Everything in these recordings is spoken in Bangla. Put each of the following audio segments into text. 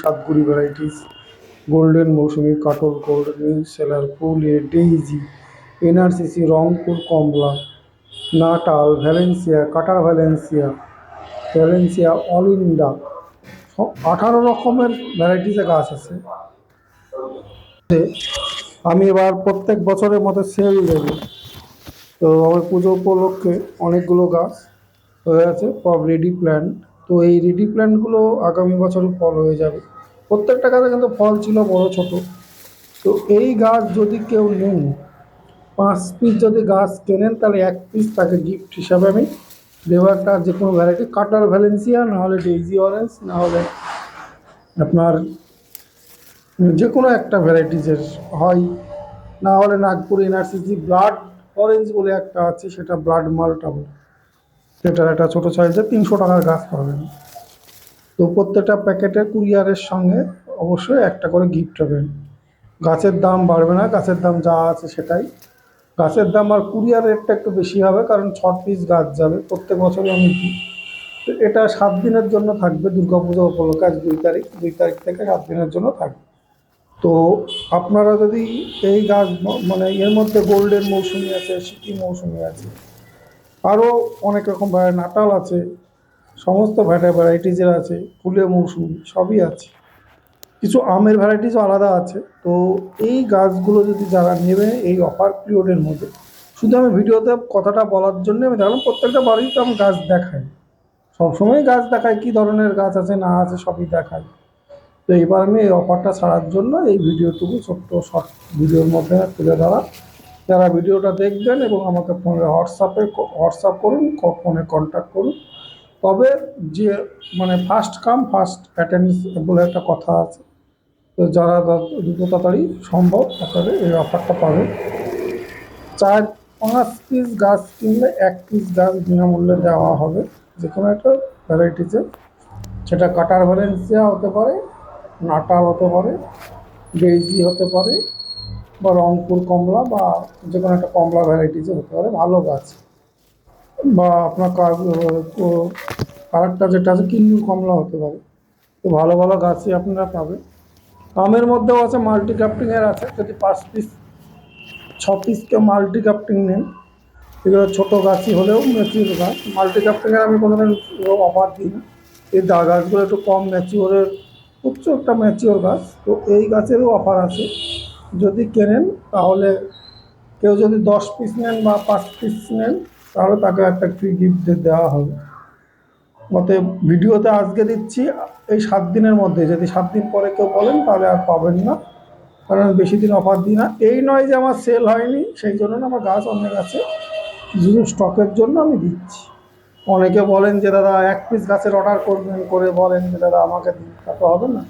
সাতগুড়ি ভ্যারাইটিস গোল্ডেন মৌসুমি, কাটল গোল্ড সেলার ফুলে ডেইজি এনআরসিসি, রংপুর, কমলা, নাটাল ভ্যালেন্সিয়া কাটার ভ্যালেন্সিয়া ভ্যালেন্সিয়া অল ইন্ডা সব আঠারো রকমের ভ্যারাইটিসের গাছ আছে। আমি এবার প্রত্যেক বছরের মতো সেল দেব। তো আমার পুজো উপলক্ষে অনেকগুলো গাছ হয়ে আছে রেডি প্ল্যান্ট তো এই রেডি প্ল্যান্টগুলো আগামী বছরে ফল হয়ে যাবে। প্রত্যেকটা গাছে কিন্তু ফল ছিল বড় ছোট। তো এই গাছ যদি কেউ নেন, পাঁচ পিস যদি গাছ কেনেন, তাহলে এক পিস তাকে গিফট হিসাবে আমি দেবো। একটা যে কোনো ভ্যারাইটি কাটার ভ্যালেন্সিয়া না হলে ডেইজি অরেঞ্জ না হলে আপনার যে কোনো একটা ভ্যারাইটিসের হয়। না হলে নাগপুর এনআরসিসি ব্লাড অরেঞ্জ বলে একটা আছে, সেটা ব্লাড মালটা বলে সেটার একটা ছোটো সাইজের তিনশো টাকার গাছ পাবেন। তো প্রত্যেকটা প্যাকেটের কুরিয়ারের সঙ্গে অবশ্যই একটা করে গিফট হবেন গাছের দাম বাড়বে না, গাছের দাম যা আছে সেটাই। গাছের দাম আর কুরিয়ার রেটটা একটু বেশি হবে, কারণ ছ পিস গাছ যাবে প্রত্যেক বছরই আমি দিই। তো এটা সাত দিনের জন্য থাকবে, দুর্গাপুজো উপলক্ষে আজ দুই তারিখ দুই তারিখ থেকে সাত দিনের জন্য থাকবে। তো আপনারা যদি এই গাছ মানে এর মধ্যে গোল্ডেন মৌসুমি আছে সিটি মৌসুমি আছে আরও অনেক রকম নাটাল আছে, সমস্ত ভ্যারাই ভ্যারাইটিজের আছে ফুলে মৌসুমি, সবই আছে। কিছু আমের ভ্যারাইটিসও আলাদা আছে। তো এই গাছগুলো যদি যারা নেবে, এই অফার পিরিয়ডের মধ্যে, শুধু আমি ভিডিওতে কথাটা বলার জন্য আমি দেখলাম প্রত্যেকটা বাড়িতে আমি গাছ দেখাই। সবসময় গাছ দেখাই, কী ধরনের গাছ আছে, না আছে, সবই দেখাই। তো এবার আমি এই অফারটা ছাড়ার জন্য এই ভিডিওটুকু ছোট্ট শর্ট ভিডিওর মধ্যে তুলে ধরা। যারা ভিডিওটা দেখবেন এবং আমাকে ফোনে হোয়াটসঅ্যাপে হোয়াটসঅ্যাপ করুন ফোনে কন্ট্যাক্ট করুন। তবে যে মানে ফার্স্ট কাম ফার্স্ট অ্যাটেন্ডেন্স বলে একটা কথা আছে। তো যারা দ্রুত তাড়াতাড়ি সম্ভব আপনারা এই অফারটা পাবেন। চার, পাঁচ পিস গাছ কিনলে এক পিস গাছ বিনামূল্যে দেওয়া হবে। যে কোনো একটা ভ্যারাইটিসে সেটা কাটার ভ্যালেন্সিয়া হতে পারে, নাটাল হতে পারে ডেইজি হতে পারে বা রংপুর কমলা বা যে কোনো একটা কমলা ভ্যারাইটিসে হতে পারে, ভালো গাছ। বা আপনার আরেকটা যেটা আছে, কিন্নু কমলা হতে পারে। তো ভালো ভালো গাছই আপনারা পাবেন। আমের মধ্যেও আছে মাল্টি ক্রাফটিংয়ের আছে। যদি পাঁচ পিস ছ পিস কেউ মাল্টি ক্রাফটিং নেন, এগুলো ছোটো গাছই হলেও ম্যাচিউর গাছ। মাল্টি ক্রাফটিংয়ের আমি কোনো দিন অফার দিই না এই দা গাছগুলো একটু কম ম্যাচিওরের উচ্চ একটা ম্যাচিওর গাছ। তো এই গাছেরও অফার আছে। যদি কেনেন, তাহলে কেউ যদি দশ পিস নেন বা পাঁচ পিস নেন, তাহলে তাকে একটা ফ্রি গিফট দেওয়া হবে। মতে ভিডিওতে আজকে দিচ্ছি, এই সাত দিনের মধ্যে। যদি সাত দিন পরে কেউ বলেন, তাহলে আর পাবেন না। কারণ বেশি দিন অফার দিই না। এই নয় যে আমার সেল হয়নি, সেই জন্য না আমার গাছ অনেক আছে। শুধু স্টকের জন্য আমি দিচ্ছি। অনেকে বলেন যে, দাদা, এক পিস গাছের অর্ডার করবেন করে বলেন যে, দাদা, আমাকে দিন। তা তো হবে না।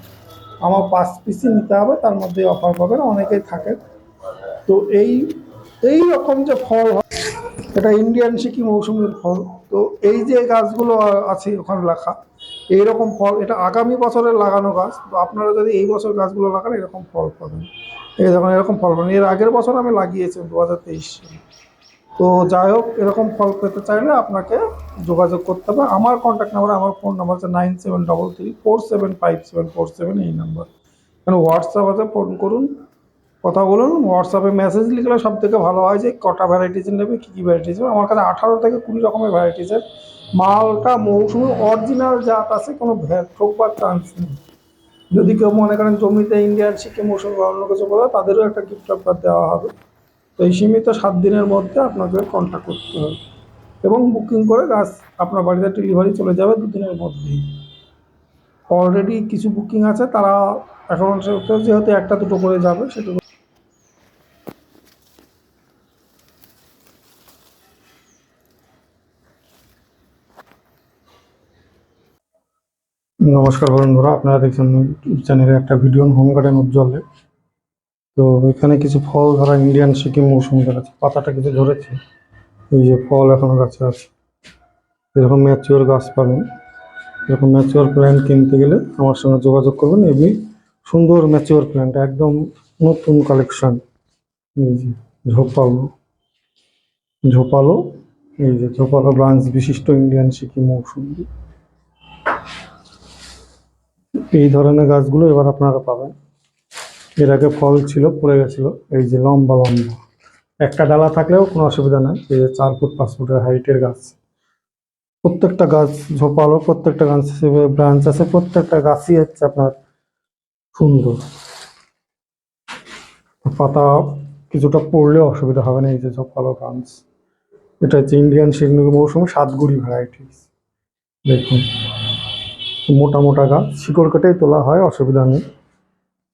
আমার পাঁচ পিসই নিতে হবে, তার মধ্যে অফার পাবেন, অনেকেই থাকে। তো এই এই রকম যে ফল এটা ইন্ডিয়ান সিকি মৌসুমের ফল। তো এই যে গাছগুলো আছে ওখানে লেখা এইরকম ফল, এটা আগামী বছরের লাগানো গাছ, তো আপনারা যদি এই বছর গাছগুলো লাগান, এরকম ফল পাবেন। এই দেখুন, এরকম ফল পাবেন। এর আগের বছর আমি লাগিয়েছি, দু হাজার তেইশ সালে। তো যাই হোক, এরকম ফল পেতে চাইলে আপনাকে যোগাযোগ করতে হবে। আমার কন্ট্যাক্ট নাম্বার আমার ফোন নাম্বার হচ্ছে nine seven double three four seven five seven four seven এই নাম্বার মানে হোয়াটসঅ্যাপ আছে ফোন করুন, কথা বলুন। হোয়াটসঅ্যাপে মেসেজ লিখলে সব থেকে ভালো হয় যে, কটা ভ্যারাইটিসের নেবে, কী কী ভ্যারাইটিস নেবে। আমার কাছে আঠারো থেকে কুড়ি রকমের ভ্যারাইটিসের মালটা, মৌসুমি অরিজিনাল জাত আছে, কোনো ভ্যা- ঠোকবার চান্স নেই। যদি কেউ মনে করেন জমিতে ইন্ডিয়ান শিখে মৌসুমি বা অন্য কিছু বলে, তাদেরও একটা গিফট অফার দেওয়া হবে। তো এই সীমিত সাত দিনের মধ্যে আপনাকে কন্ট্যাক্ট করতে হবে। এবং বুকিং করে গাছ আপনার বাড়িতে ডেলিভারি চলে যাবে দুদিনের মধ্যেই। অলরেডি কিছু বুকিং আছে, তারা এখন যেহেতু একটা দুটো করে যাবে, সেটুকু নমস্কার বন্ধুরা, আপনারা দেখছেন ইউটিউব চ্যানেলে একটা ভিডিও হোম গার্ডেন উজ্জ্বলে। তো এখানে কিছু ফল, ধরা ইন্ডিয়ান সিকিম মৌসুমি আছে পাতাটা কিছু ধরেছে। এই যে ফল এখনও গাছে আছে। এরকম ম্যাচিওর গাছ পাবেন। এরকম ম্যাচিওর প্ল্যান্ট কিনতে গেলে আমার সঙ্গে যোগাযোগ করবেন। এবি সুন্দর ম্যাচিওর প্ল্যান্ট একদম নতুন কালেকশন এই যে ঝোপালো। ঝোপালো, এই যে ঝোপালো ব্রাঞ্চ বিশিষ্ট ইন্ডিয়ান সিকিম মৌসুমি। এই ধরনের গাছগুলো এবার আপনারা পাবেন। এর আগে ফল ছিল, পড়ে গেছিল। এই যে লম্বা লম্বা। একটা ডালা থাকলেও কোনো অসুবিধা নাই। এই যে চার ফুট, পাঁচ ফুটের হাইটের গাছ। প্রত্যেকটা গাছ ঝোপালো, প্রত্যেকটা গাছ ব্রাঞ্চ আছে, প্রত্যেকটা গাছই হচ্ছে আপনার সুন্দর। পাতা কিছুটা পড়লে অসুবিধা হবে না এই যে ঝোপালো ব্রাঞ্চ এটা হচ্ছে ইন্ডিয়ান শিরনুকি মৌসুমি সাতগুড়ি ভ্যারাইটিস দেখুন। মোটা মোটা গাছ। শিকড় কেটেই তোলা হয়, অসুবিধা নেই।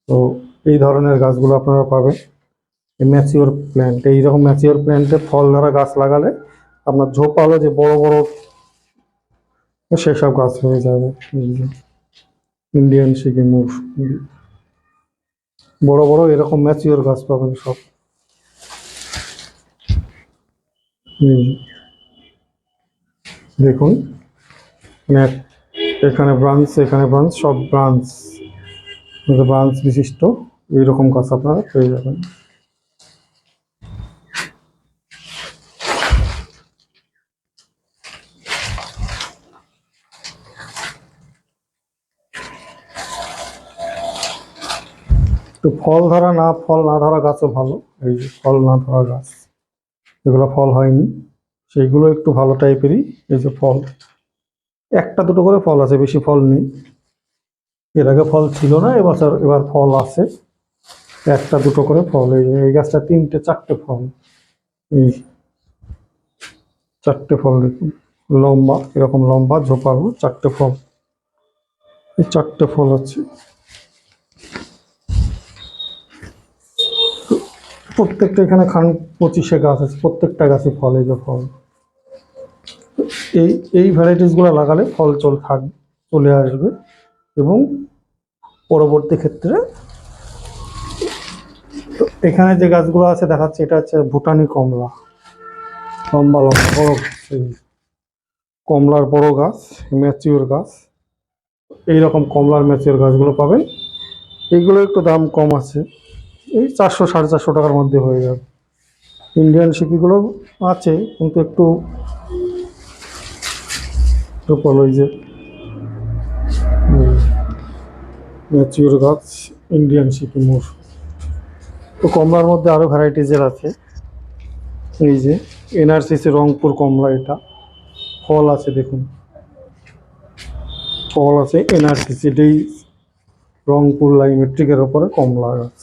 তো এই ধরনের গাছগুলো আপনারা পাবেন। ম্যাচিওর প্ল্যান্ট এইরকম ম্যাচিওর প্ল্যান্টে ফল ধরা গাছ লাগালে আপনার ঝোপালো যে বড় বড় সেসব গাছ হয়ে যাবে। ইন্ডিয়ান সিকিম বড় বড় এরকম ম্যাচিওর গাছ পাবেন সব। দেখুন মানে এখানে ব্রাঞ্চ এখানে ব্রাঞ্চ সব ব্রাঞ্চ ব্রাঞ্চ বিশিষ্ট। এইরকম কাজ আপনারা পেয়ে যাবেন। তো ফল ধরা না, ফল না ধরা গাছও ভালো। এই যে ফল না ধরা গাছ, এগুলো ফল হয়নি। সেইগুলো একটু ভালো টাইপেরই, এই যে ফল। একটা দুটো করে ফল আছে, বেশি ফল নেই। এর আগে ফল ছিল না, এবছর এবার ফল আছে। একটা দুটো করে ফল, এই গাছটা তিনটে, চারটে ফল। এই চারটে ফল দেখুন লম্বা, এরকম লম্বা, ঝোপালো, চারটে ফল। এই চারটে ফল আছে প্রত্যেকটা এখানে খান পঁচিশে গাছ আছে, প্রত্যেকটা গাছে ফল, এই যে ফল। এই এই ভ্যারাইটিসগুলো লাগালে ফল চল থাক, চলে আসবে এবং পরবর্তী ক্ষেত্রে তো এখানে যে গাছগুলো আছে দেখাচ্ছে, এটা হচ্ছে ভুটানি কমলা। লম্বা লম্বা, বড় কমলার বড় গাছ, ম্যাচিওর গাছ। এইরকম কমলার ম্যাচিওর গাছগুলো পাবেন। এইগুলো একটু দাম কম আছে। এই চারশো, সাড়ে চারশো টাকার মধ্যে হয়ে যাবে। ইন্ডিয়ান সিকিগুলো আছে, কিন্তু একটু বলো যে, ম্যাচিওর গাছ, ইন্ডিয়ান সিকি মোর। তো কমলার মধ্যে আরও ভ্যারাইটিজের আছে। এই যে এনআরসিসি রংপুর কমলা এটা। ফল আছে দেখুন। ফল আছে এনআরসিসি এটাই রংপুর লাইমেট্রিকের ওপরে কমলা গাছ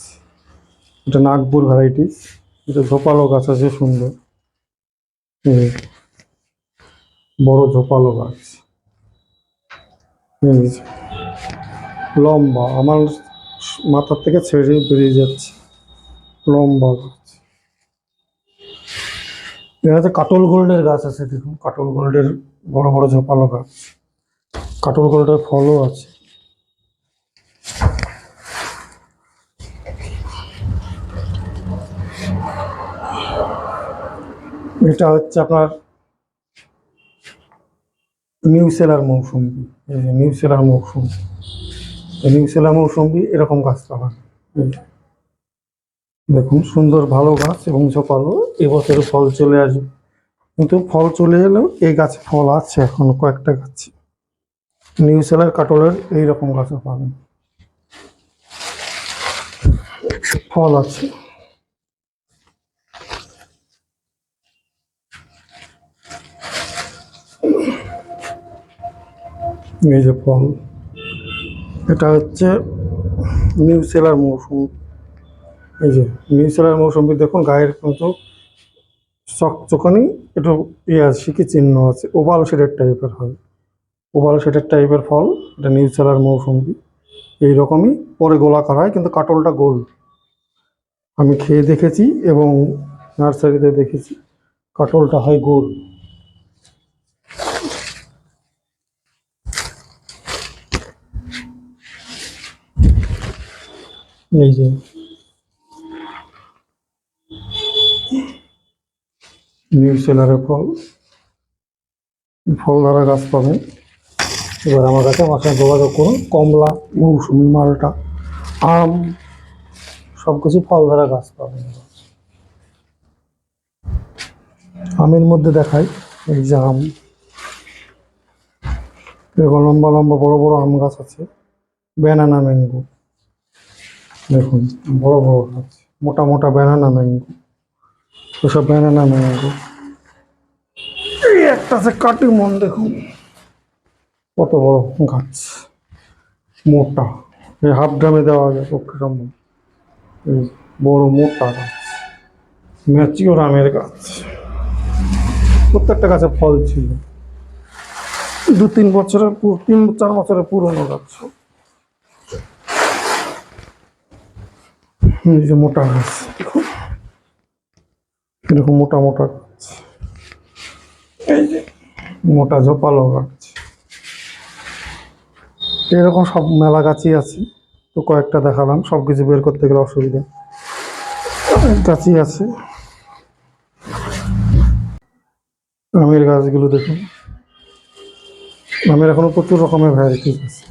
এটা নাগপুর ভ্যারাইটিস এটা ঝোপালো গাছ আছে সুন্দর। বড় ঝোপালো গাছ। লম্বা, আমার মাথার থেকে ছেড়ে বেরিয়ে যাচ্ছে। লম্বা গাছ। এখানে কাটল গোল্ডের গাছ আছে, দেখুন। কাটল গোল্ডের বড় বড় ঝোপালো গাছ। কাটল গোল্ডের ফলও আছে। এটা হচ্ছে আপনার নিউ সেলার মৌসুমি। এই যে নিউ সেলার মৌসুমি। এই নিউ সেলার মৌসুমি এরকম গাছ পাবেন। দেখুন, সুন্দর ভালো গাছ এবং ঝোপালো, এবছর ফল চলে আসবে। কিন্তু ফল চলে এলেও এই গাছে ফল আছে এখন, কয়েকটা গাছ। নিউ সেলার কাটলের এইরকম গাছও পাবেন। ফল আছে। এই যে ফল, এটা হচ্ছে নিউ সেলার মৌসুম। এই যে নিউ সেলার মৌসুমি দেখুন, গায়ের মতো চকচকানি একটু ইয়ে আছে, কি চিহ্ন আছে? ওভাল শেডের টাইপের হয়। ওভাল শেডের টাইপের ফল, এটা নিউ সেলার মৌসুমি এইরকমই পরে গোলাকার হয়, কিন্তু কাটলটা গোল। আমি খেয়ে দেখেছি এবং নার্সারিতে দেখেছি, কাটলটা হয় গোল। এই যে নিউ সেলারের ফল ফল ধরা গাছ পাবেন এবার আমার কাছে আমার সঙ্গে যোগাযোগ করুন, কমলা মৌসুমি মালটা আম সব কিছু ফল ধরা গাছ পাবেন আমের মধ্যে দেখাই, এই যে আম। এরকম লম্বা লম্বা বড় বড় আম গাছ আছে, ব্যানানা ম্যাঙ্গো। দেখুন, বড় বড় গাছ, মোটা মোটা ব্যানানা ম্যাঙ্গো। এসব ব্যানানা ম্যাঙ্গো এই একটা আছে কাটিমন দেখুন। কত বড় গাছ। মোটা। এই হাফ ড্রামে দেওয়া যায় পক্ষে সম্ভব। এই বড় মোটা গাছ। ম্যাচিওর আমের গাছ। প্রত্যেকটা গাছে ফল ছিল। দু তিন বছরের তিন, চার বছরের পুরনো গাছ। এই মোটা গাছ। দেখুন। এরকম মোটা মোটা? এই যে। মোটা ঝোপালো গাছ এরকম সব মেলা গাছই আছে। তো কয়েকটা দেখালাম সব কিছু বের করতে গেলে অসুবিধা। গাছই আছে। আমের গাছগুলো দেখুন। আমের এখনও প্রচুর রকমের ভ্যারাইটিস আছে।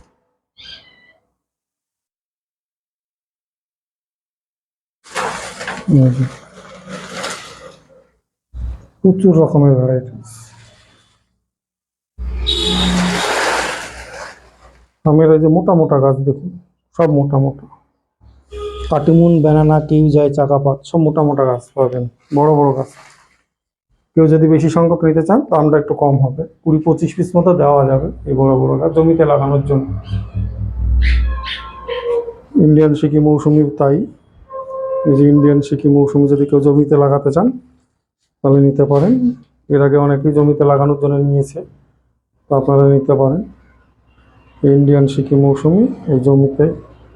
যে। প্রচুর রকমের ভ্যারাইটিস আমের এই যে মোটা মোটা গাছ দেখুন, সব মোটা মোটা। কাটিমুন ব্যানানা কিউ যায় চাকাপাত, সব মোটা মোটা গাছ পাবেন, বড় বড় গাছ। কেউ যদি বেশি সংখ্যক নিতে চান দামটা একটু কম হবে। কুড়ি পঁচিশ পিস মতো দেওয়া যাবে এই বড় বড় গাছ জমিতে লাগানোর জন্য। ইন্ডিয়ান সিকি মৌসুমি তাই। এই যে ইন্ডিয়ান সিকি মৌসুমি যদি কেউ জমিতে লাগাতে চান তাহলে নিতে পারেন। এর আগে অনেকেই জমিতে লাগানোর জন্য নিয়েছে, তো আপনারা নিতে পারেন। ইন্ডিয়ান সিকি মৌসুমি এই জমিতে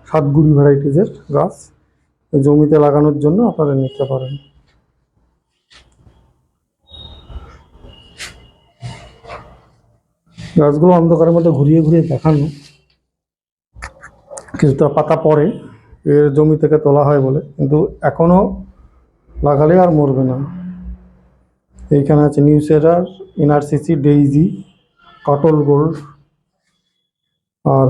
সাতগুড়ি ভ্যারাইটিজের গাছ এই জমিতে লাগানোর জন্য আপনারা নিতে পারেন। গাছগুলো অন্ধকারের মধ্যে ঘুরিয়ে ঘুরিয়ে দেখানো। কিছুটা পাতা পড়ে, এর জমি থেকে তোলা হয় বলে, কিন্তু এখনও লাগালে আর মরবে না। এইখানে আছে নিউসেরার এনআরসিসি, ডেইজি, কাটল গোল্ড আর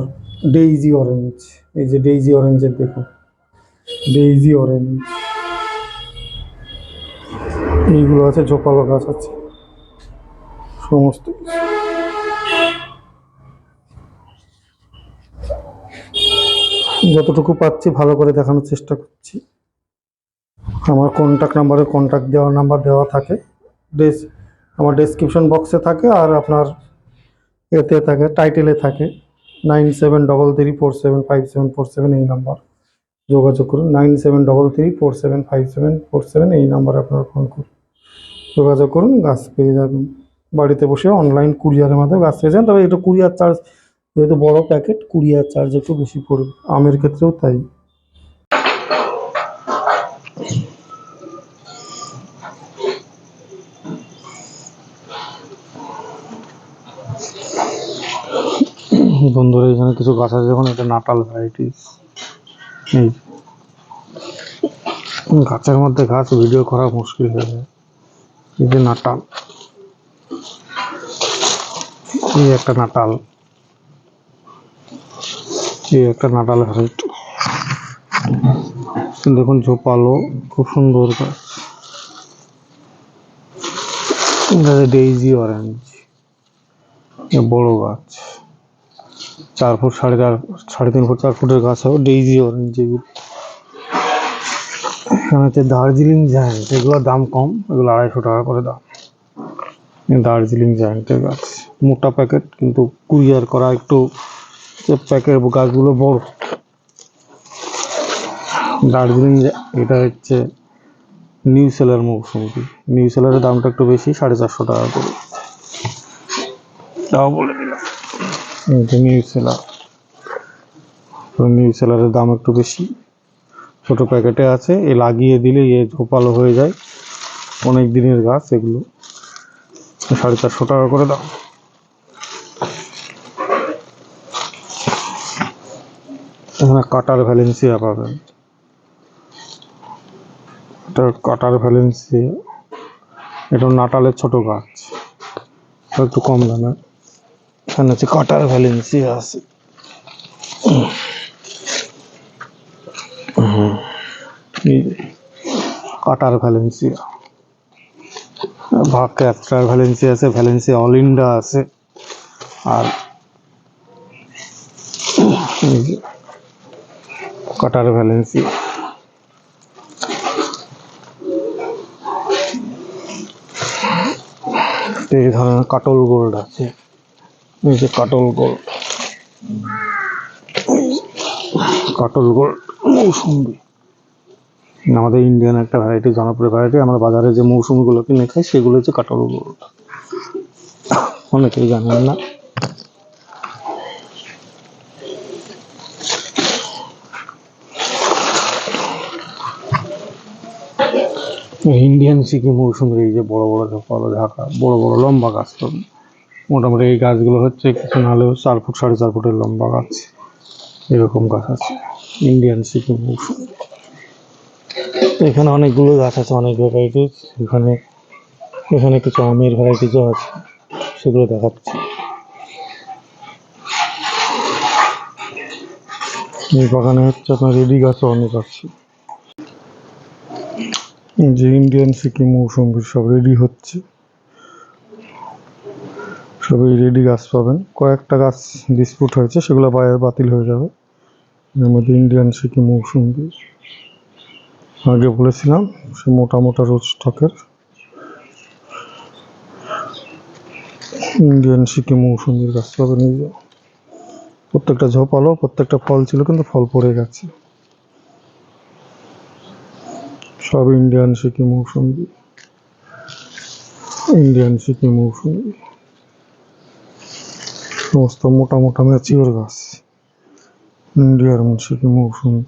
ডেইজি অরেঞ্জ। এই যে ডেইজি অরেঞ্জের দেখুন। Daisy orange. এইগুলো আছে, ঝোপালো গাছ আছে। সমস্ত যতটুকু পাচ্ছি, ভালো করে দেখানোর চেষ্টা করছি। আমার কন্ট্যাক্ট নাম্বারে কন্ট্যাক্ট দেওয়ার নাম্বার দেওয়া থাকে। ডেস, আমার ডেসক্রিপশন বক্সে থাকে আর আপনার এতে থাকে টাইটেলে থাকে। Nine seven double three four seven five seven four seven এই নাম্বার যোগাযোগ করুন nine seven double three four seven five seven four seven এই নাম্বারে আপনারা ফোন করুন। যোগাযোগ করুন গাছ পেয়ে যাবেন। বাড়িতে বসে অনলাইন কুরিয়ারের মাধ্যমে গাছ পেয়ে যান। তবে একটু কুরিয়ার চার্জ যেহেতু বড় প্যাকেট কুরিয়ার চার্জ একটু বেশি পড়বে। আমের ক্ষেত্রেও তাই। বন্ধুরা, এখানে কিছু গাছ আছে যখন এটা নাটাল ভ্যারাইটিস গাছের মধ্যে গাছ ভিডিও করা মুশকিল হয়ে যায়। এই যে নাটাল। এই একটা নাটাল। এই একটা নাটাল ভ্যারাইটি দেখুন, ঝোপালো, খুব সুন্দর গাছ। ডেইজি অরেঞ্জ বড় গাছ। চার ফুট, সাড়ে চার, সাড়ে তিন ফুট, চার ফুটের গাছ হবে ডেইজি যেগুলো হচ্ছে দার্জিলিং জায়ান্ট এগুলোর দাম কম, এগুলো আড়াইশো টাকা করে দাম। দার্জিলিং জায়ান্টের গাছ। মোটা প্যাকেট কিন্তু কুরিয়ার করা একটু প্যাকেট গাছগুলো বড়। দার্জিলিং এটা হচ্ছে নিউ সেলার মৌসুমি। নিউ সেলারের দামটা একটু বেশি, সাড়ে চারশো টাকা করে। তাও বলে দিলাম। নিউ সেলার নিউ সেলারের দাম একটু বেশি। ছোট প্যাকেটে আছে, এ লাগিয়ে দিলে এ ঝোপালো হয়ে যায়। অনেক দিনের গাছ এগুলো। সাড়ে চারশো টাকা করে দাম। এখানে কাটার ভ্যালেন্সিয়া পাবেন কাটার ভ্যালেন্সিয়া এটা নাটালের ছোট গাছ। একটু কম দামে। এখানে হচ্ছে কাটার ভ্যালেন্সিয়া আছে। কাটার ভ্যালেন্সিয়া ভাগ ক্যাপচার ভ্যালেন্সি আছে ভ্যালেন্সিয়া অলিন্ডা আছে। আর কাটার ভ্যালেন্সি। এই ধরনের কাটল গোল্ড আছে। যে কাটল গোল্ড কাটল গোল্ড মৌসুমি। আমাদের ইন্ডিয়ান একটা ভ্যারাইটি জনপ্রিয় ভ্যারাইটি আমরা বাজারে যে মৌসুমিগুলো কিনে খাই, সেগুলো হচ্ছে কাটল গোল্ড অনেকেই জানেন না। ইন্ডিয়ান সিকি মৌসুমের এই যে বড় বড় ফল ঢাকা, বড় বড় লম্বা গাছ। মোটামুটি এই গাছগুলো হচ্ছে কিছু না হলেও চার ফুট, সাড়ে চার ফুটের লম্বা গাছ। এরকম গাছ আছে। ইন্ডিয়ান সিকিম এখানে অনেকগুলো গাছ আছে, অনেক ভ্যারাইটিস এখানে এখানে কিছু আমের ভ্যারাইটিসও আছে। সেগুলো দেখাচ্ছি। এই বাগানে হচ্ছে আপনার রেডি গাছও অনেক আছে। যে ইন্ডিয়ান সিকিম মৌসুমি সব রেডি হচ্ছে। সবই রেডি গাছ পাবেন। কয়েকটা গাছ ডিসপুট হয়েছে, সেগুলো বাইরে বাতিল হয়ে যাবে। এর মধ্যে ইন্ডিয়ান সিকিম মৌসুমি। আগে বলেছিলাম, সে মোটা মোটা রোজ স্টকের ইন্ডিয়ান সিকিম মৌসুমির গাছ পাবেন এই যে। প্রত্যেকটা ঝোপালো, প্রত্যেকটা ফল ছিল, কিন্তু ফল পড়ে গেছে। সব ইন্ডিয়ান সিকিম মৌসুমি। ইন্ডিয়ান সিকিম মৌসুমি। সমস্ত মোটা মোটা ম্যাচিওর গাছ। ইন্ডিয়ার সিকিম মৌসুমি।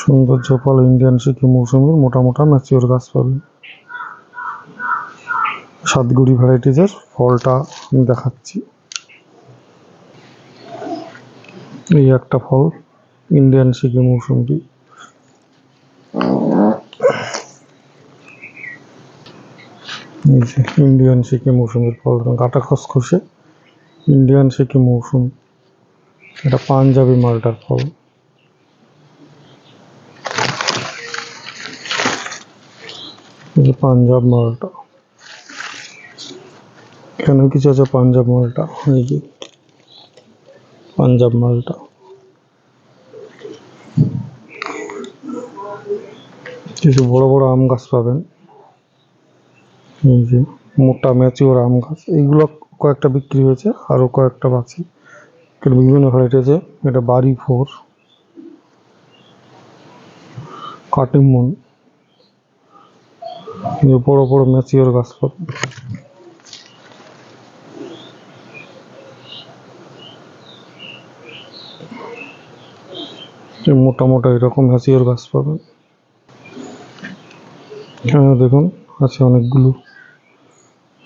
সুন্দর ঝোপালো ইন্ডিয়ান সিকিম মৌসুমির মোটা মোটা ম্যাচিওর গাছ পাবেন। সাতগুড়ি ভ্যারাইটিজের ফলটা দেখাচ্ছি। এই একটা ফল, ইন্ডিয়ান সিকিম মৌসুমি এই যে ইন্ডিয়ান সিকিম মৌসুমির ফল কাটা খসখসে। ইন্ডিয়ান সিকিম মৌসুম, এটা পাঞ্জাবি মালটার ফল। পাঞ্জাব মালটা। এখানেও কিছু আছে পাঞ্জাব মালটা পাঞ্জাব মালটা। কিছু বড় বড় আম গাছ পাবেন। এই যে মোটা ম্যাচিওর আম গাছ, এইগুলো কয়েকটা বিক্রি হয়েছে আরও কয়েকটা বাকি। কিন্তু বিভিন্ন ভ্যারাইটি এটা বাড়ি ফোর, কাটিমন বড় বড় ম্যাচিওর গাছ পাবেন। মোটা মোটা এরকম ম্যাচিওর গাছ পাবেন। দেখুন, আছে অনেকগুলো।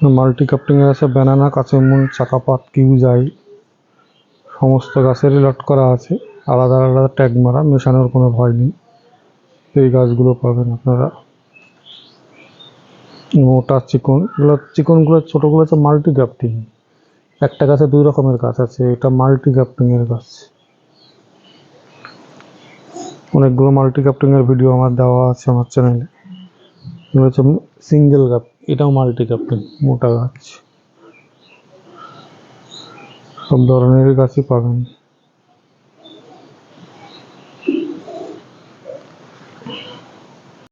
মাল্টি কাপ্টিংয়ে আছে ব্যানানা কাঁচামন চাকাপাত কিউ যাই সমস্ত গাছেরই লট করা আছে। আলাদা আলাদা ট্যাগ মারা, মেশানোর কোনো ভয় নেই। এই গাছগুলো পাবেন আপনারা। মোটা চিকন। এগুলো চিকনগুলো, ছোটোগুলো হচ্ছে মাল্টি গ্রাফটিং একটা গাছে দুই রকমের গাছ আছে, এটা মাল্টি গ্রাফটিংয়ের গাছ। অনেকগুলো মাল্টি গ্রাফটিংয়ের ভিডিও আমার দেওয়া আছে আমার চ্যানেলে। এগুলো সিঙ্গেল কাপ এটাও মাল্টি গ্রাফটিং মোটা গাছ। সব ধরনের গাছই পাবেন।